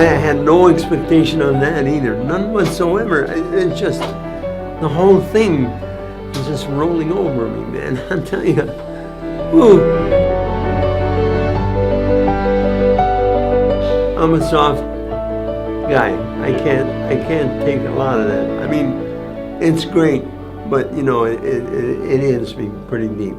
I had no expectation on that either, none whatsoever. It's just the whole thing is just rolling over me, man. I'm telling you. woo. I'm a soft guy. I can't I can't take a lot of that. I mean, it's great, but you know, it, it, it hits me pretty deep.